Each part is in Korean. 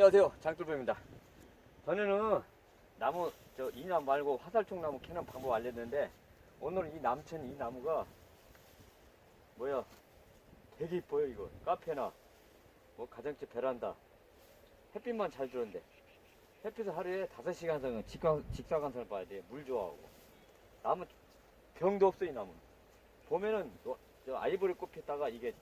안녕하세요. 장돌배입니다. 전에는 나무 저 이 나무 말고 화살촉 나무 캐는 방법 알려드렸는데 오늘은 이 남천 이 나무가 뭐야? 되게 이뻐요 이거. 카페나 뭐 가정집 베란다. 햇빛만 잘 들어오는데. 햇빛을 하루에 5시간 이상은 직각, 직사광선을 봐야 돼 물 좋아하고. 나무 병도 없어 이 나무는. 봄에는 너- 저 아이보리 꽃 피다가 이게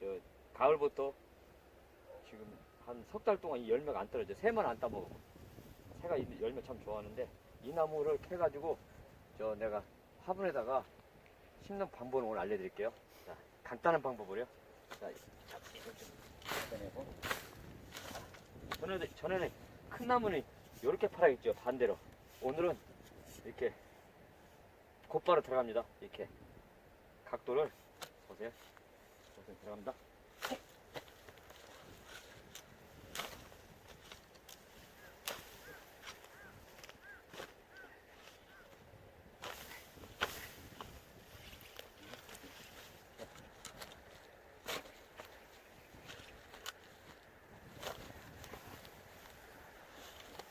저 가을부터 지금 한 석 달 동안 이 열매가 안 떨어져 새만 안 따먹어. 새가 이 열매 참 좋아하는데 이 나무를 캐가지고 저 내가 화분에다가 심는 방법을 오늘 알려드릴게요. 자 간단한 방법을요. 자 자, 이걸 좀 꺼내고. 자, 전에는 전에는 큰 나무는 이렇게 팔아있죠 반대로. 오늘은 이렇게 곧바로 들어갑니다. 이렇게 각도를 보세요. 보세요. 들어갑니다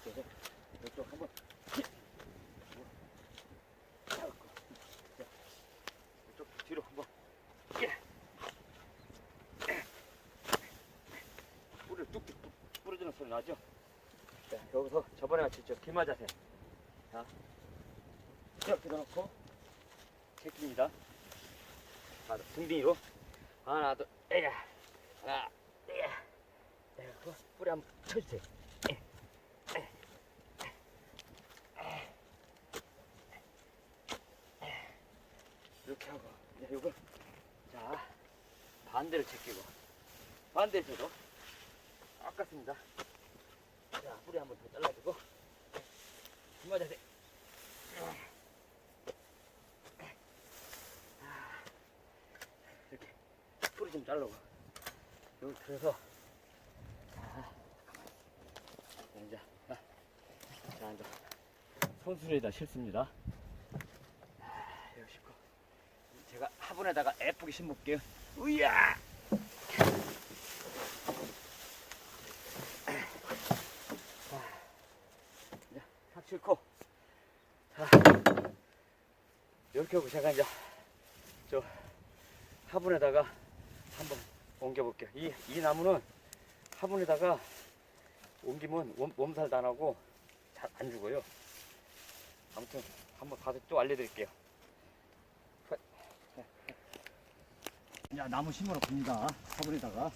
그래서 이쪽 한번 이쪽 뒤로 한번 뿌리를 뚝뚝뚝 부러지는 소리 나죠? 자, 여기서 저번에 같이 저 기마 자세. 자. 이렇게 넣어놓고 제낍니다. 자, 등 뒤로. 하나 둘 에야. 하나 에야. 에야 뿌리 한번 쳐주세요. 이렇게 하고. 이제 이거. 자 반대를 제끼고. 반대에서도 아깝습니다 자 뿌리 한번 더 잘라주고. 기마 자세 이렇게 뿌리 좀 자르고. 여기 들어서. 자 이제 자, 자 이제 손수레에다 싣습니다. 아, 여기 싣고. 제가 화분에다가 예쁘게 심을게요. 으야 자, 탁 싣고 자 하고 제가 이제 저 화분에다가 한번 옮겨볼게요. 이, 이 나무는 화분에다가 옮기면 몸, 몸살도 안 하고 잘 안 죽어요. 아무튼 한번 가서 또 알려드릴게요. 야 나무 심으러 갑니다. 화분에다가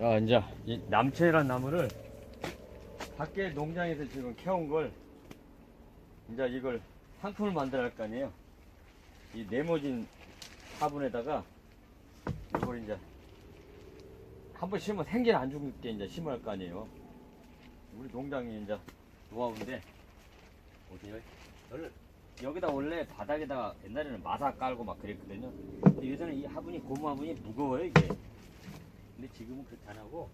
아, 이제 이 남채란 나무를 밖에 농장에서 지금 캐온 걸 이제 이걸 상품을 만들어 할거 아니에요. 이 네모진 화분에다가 이걸 이제 한 번 심으면 생전 안 죽게 이제 심어야 할 거 아니에요. 우리 농장이 이제 노하우인데 어디요? 원래 여기다 원래 바닥에다가 옛날에는 마사 깔고 막 그랬거든요. 근데 요새는 이 화분이 고무 화분이 무거워요 이게. 근데 지금은 그렇게 안 하고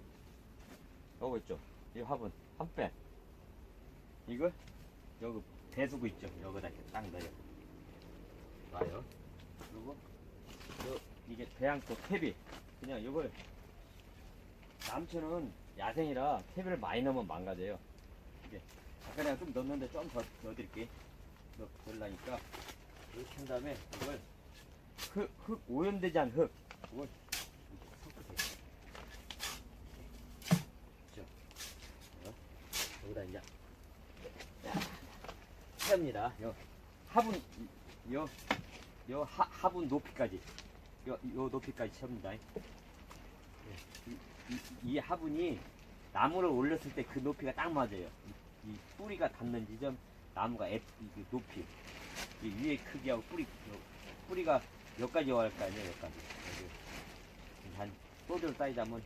요거 있죠? 이 화분 한 배. 이걸 여기 배수구 있죠? 여기다 이렇게 딱 넣어요 놔요. 그리고 요 이게 배양토 탭이 그냥 이걸 남편은 야생이라 탭을 많이 넣으면 망가져요. 이게 아까 내가 좀 넣었는데 좀 더 넣어드릴게. 넣, 넣으려니까. 이렇게 한 다음에 이걸 흙, 흙 오염되지 않은 흙. 이걸 이렇게 섞으세요 여기다 이제 채웁니다. 요 화분 요, 요 하, 화분 높이까지 요, 요 높이까지 채웁니다. 이, 이, 이 화분이 나무를 올렸을 때 그 높이가 딱 맞아요. 이, 이 뿌리가 닿는 지점 나무가 앱, 이 높이 이 위에 크기하고 뿌리 요, 뿌리가 여기까지 와야 할거 아니에요. 여기까지 여기 한 소주를 따지자면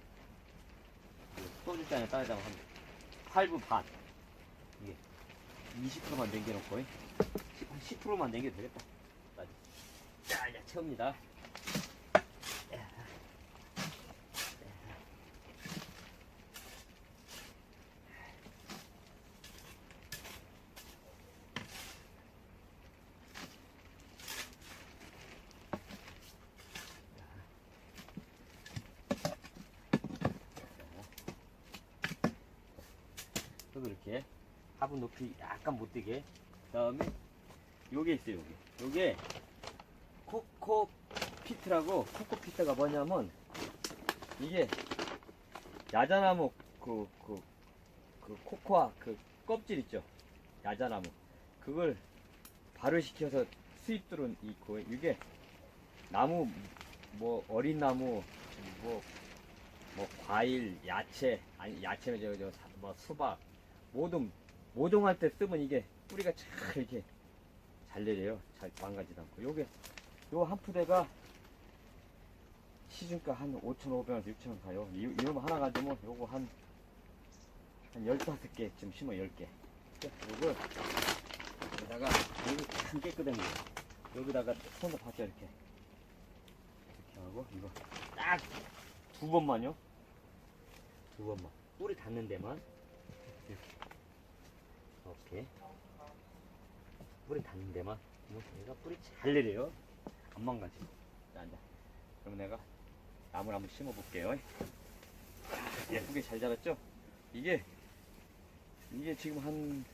그 소주 잔에 따지자면 한 8분 반. 이게 20%만 남겨놓고 한 10%만 남겨도 되겠다. 자, 이제 채웁니다. 그리고 이렇게 화분 높이 약간 못 되게. 그 다음에 요게 있어요 요게. 요게 코코피트라고 코코피트가 뭐냐면 이게 야자나무 그, 그, 그 코코아 그 껍질 있죠? 야자나무. 그걸 발효시켜서 수입 들은 이 그, 이게 나무 뭐 어린 나무 뭐, 뭐 과일 야채 아니 야채는 저저 뭐 수박 모든 모종할 때 쓰면 이게 뿌리가 잘 이렇게 잘 내려요. 잘 망가지도 않고. 요게 요 한 푸대가 시중가 한 5,500원에서 6,000원 가요. 이, 이놈 하나 가지고 요거 한, 한 15개쯤 심어, 10개. 요걸, 여기다가, 여기 참 거. 여기다가 손으로 받쳐, 이렇게. 이렇게 하고, 이거 딱 두 번만요. 두 번만. 뿌리 닿는 데만. 이렇게. 뿌리 닿는 데만. 뭐 얘가 뿌리 잘 내려요. 안 망가지고. 자, 이제. 그럼 내가 나무를 한번 심어 볼게요. 예쁘게 잘 자랐죠? 이게, 이게 지금 한,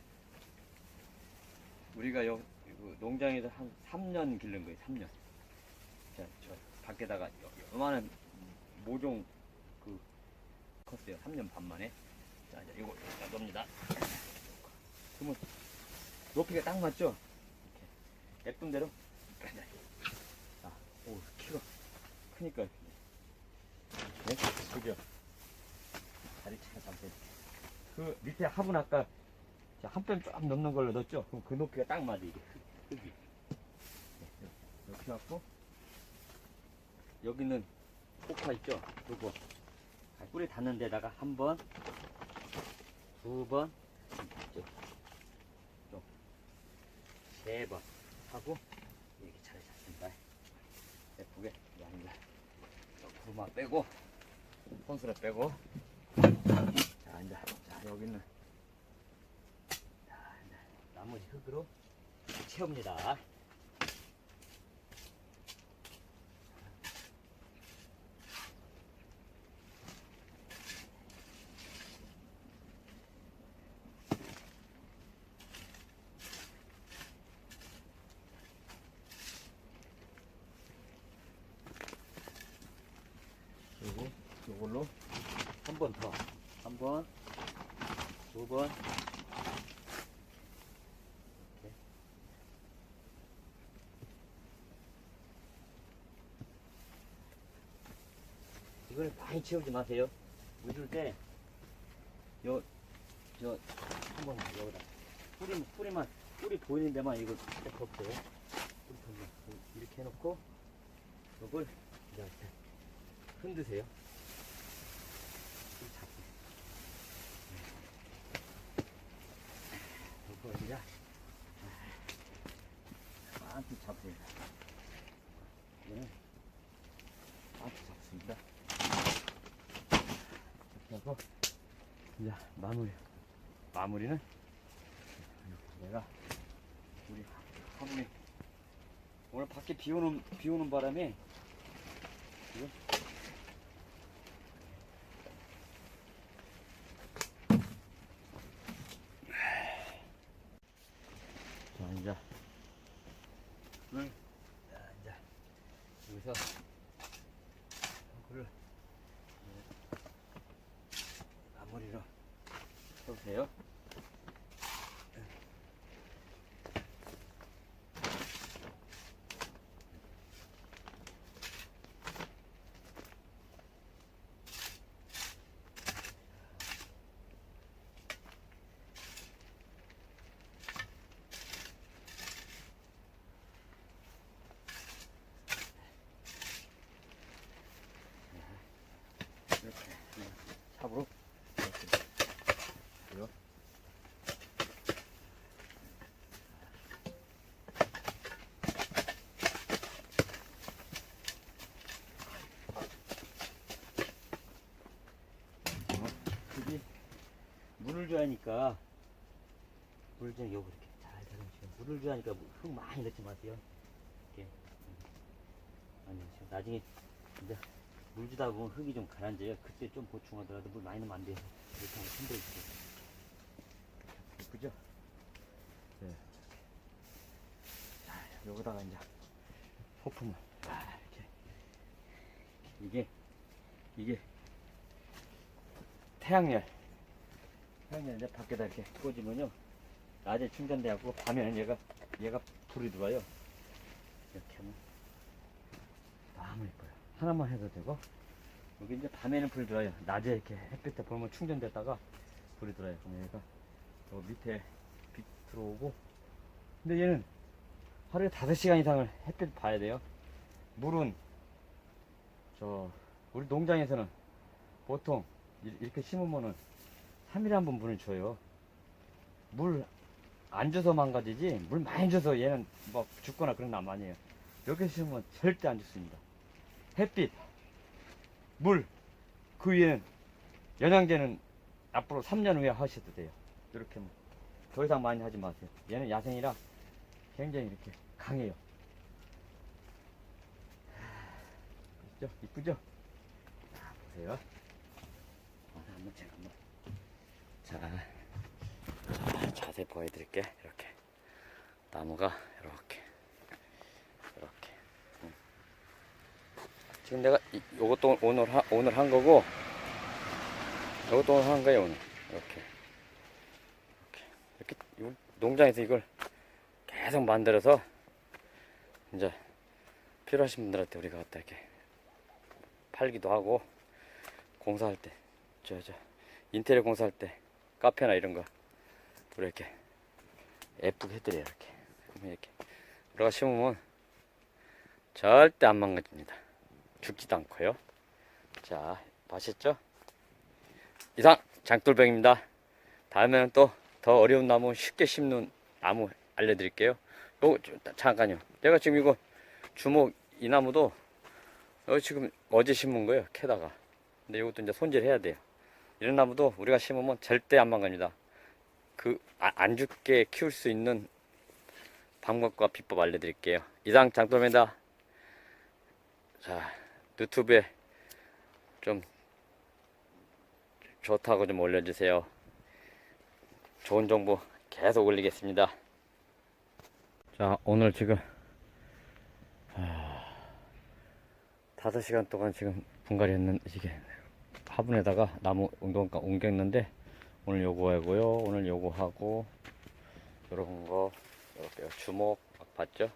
우리가 여, 그 농장에서 한 3년 기른 거예요, 3년. 자, 저, 밖에다가 요- 요만한 모종 그, 컸어요. 3년 반 만에. 자, 이제 이거 넣습니다. 그러면 높이가 딱 맞죠? 이렇게 예쁜 대로. 자, 오, 키가 크니까. 네? 그죠? 다리 잘 잡고. 그 밑에 화분 아까 한뼘 좀 넘는 걸로 넣었죠? 그럼 그 높이가 딱 맞아, 이게. 흙- 흙이. 네, 이렇게 갖고, 여기는 코카 있죠? 요거. 아, 뿌리 닿는 데다가 한 번, 두 번, 세 번 하고, 이렇게 잘 잡습니다. 예쁘게, 양자. 구마 빼고, 손수레 빼고. 자, 이제, 자, 여기는, 자, 나머지 흙으로 채웁니다. 걸로 한 번 더. 한 번, 두 번. 이렇게. 이걸 많이 채우지 마세요. 묻을 때, 요, 저, 한 번 여기다. 뿌리, 뿌리만, 뿌리 보이는 데만 이걸 딱 덮어요. 뿌리 데. 이렇게 해놓고, 이걸 이제 흔드세요. 이 잡고. 이 거 이제 많이 잡습니다. 네. 많이 잡습니다. 하고 이제 마무리. 마무리는 내가 우리 화분이 오늘 밖에 비 오는 비 오는 바람에 지금 자, 이제, 물, 자, 이제, 여기서, 이거를, 마무리로 해보세요. 하니까 물을 좀 요거 이렇게 잘 다듬시고 물을 줘야 하니까 흙 많이 넣지 마세요. 이렇게. 음. 아니, 지금 나중에 이제 물 주다 보면 흙이 좀 가라앉아요. 그때 좀 보충하더라도 물 많이 넣으면 안 돼요. 이렇게 하면 힘들어지고. 예쁘죠? 네. 자, 여기다가 이제 소품을 아, 이렇게 이게 이게 태양열 태양열 이제 밖에다 이렇게 꽂으면요. 낮에 충전돼갖고 밤에는 얘가 얘가 불이 들어와요. 이렇게 하면 너무 예뻐요. 하나만 해도 되고 여기 이제 밤에는 불이 들어와요. 낮에 이렇게 햇빛에 보면 충전됐다가 불이 들어와요. 그럼 얘가 요 밑에 빛 들어오고. 근데 얘는 하루에 5시간 이상을 햇빛 봐야 돼요. 물은 저 우리 농장에서는 보통 이- 이렇게 심으면은 3일에 한 번 물을 줘요 물 안 줘서 망가지지 물 많이 줘서 얘는 뭐 죽거나 그런 남 아니에요 이렇게 심으면 절대 안 죽습니다 햇빛 물 그 위에는 영양제는 앞으로 3년 후에 하셔도 돼요 이렇게 뭐. 더 이상 많이 하지 마세요. 얘는 야생이라 굉장히 이렇게 강해요. 이쁘죠? 이쁘죠? 자, 보세요. 어, 한번 제가 한번. 자, 자, 자세 보여드릴게. 이렇게. 나무가 이렇게. 이렇게. 음. 지금 내가 이, 요것도 오늘 하, 오늘 한 거고, 요것도 오늘 한 거예요, 오늘. 이렇게. 이렇게 요- 농장에서 이걸 계속 만들어서 이제 필요하신 분들한테 우리가 갖다 이렇게 팔기도 하고 공사할 때 저 저 인테리어 공사할 때 카페나 이런 거 이렇게 예쁘게 해드려요 이렇게 이렇게 우리가 심으면 절대 안 망가집니다 죽지도 않고요 자 아셨죠? 이상 장돌병입니다 다음에는 또 더 어려운 나무 쉽게 심는 나무 알려드릴게요. 요 저, 잠깐요. 내가 지금 이거 주목 이 나무도 어 지금 어제 심은 거예요. 캐다가. 근데 이것도 이제 손질해야 돼요. 이런 나무도 우리가 심으면 절대 안 망갑니다. 그 안 죽게 키울 수 있는 방법과 비법 알려드릴게요. 이상 장돌입니다. 자 유튜브에 좀 좋다고 좀 올려주세요. 좋은 정보 계속 올리겠습니다. 자, 오늘 지금 다섯 시간 동안 지금 분갈이 했는 이게 화분에다가 나무 운동가 옮겼는데 오늘 요거 하고요. 오늘 요거 하고 요런 거 이렇게 주먹 막 봤죠?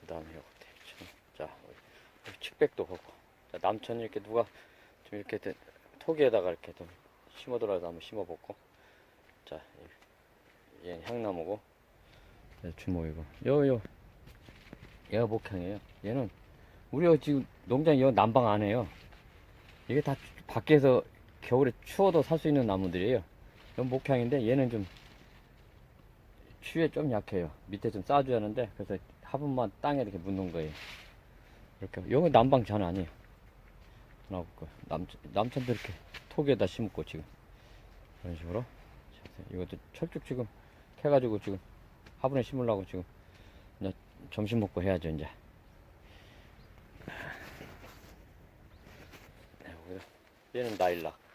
그 다음에 요거 대충 자, 칡백도 하고. 자, 남천 이렇게 누가 좀 이렇게 된- 토기에다가 이렇게 좀 심어더라도 한번 심어보고 자, 얘 향나무고. 얘 주먹이고. 요요. 얘가 목향이에요. 얘는 우리가 지금 농장 이 난방 안 해요. 이게 다 밖에서 겨울에 추워도 살 수 있는 나무들이에요. 이건 목향인데 얘는 좀 추위에 좀 약해요. 밑에 좀 쌓아줘야 하는데 그래서 화분만 땅에 이렇게 묻는 거예요. 이렇게. 요거 난방 잘 아니에요. 나올 거 남천 남천도 이렇게 톡에다 심고 지금. 이런 식으로. 이것도 철쭉 지금 캐가지고 지금 화분에 심으려고 지금 이제 점심 먹고 해야죠 이제. 네, 여기다. 얘는 나일락.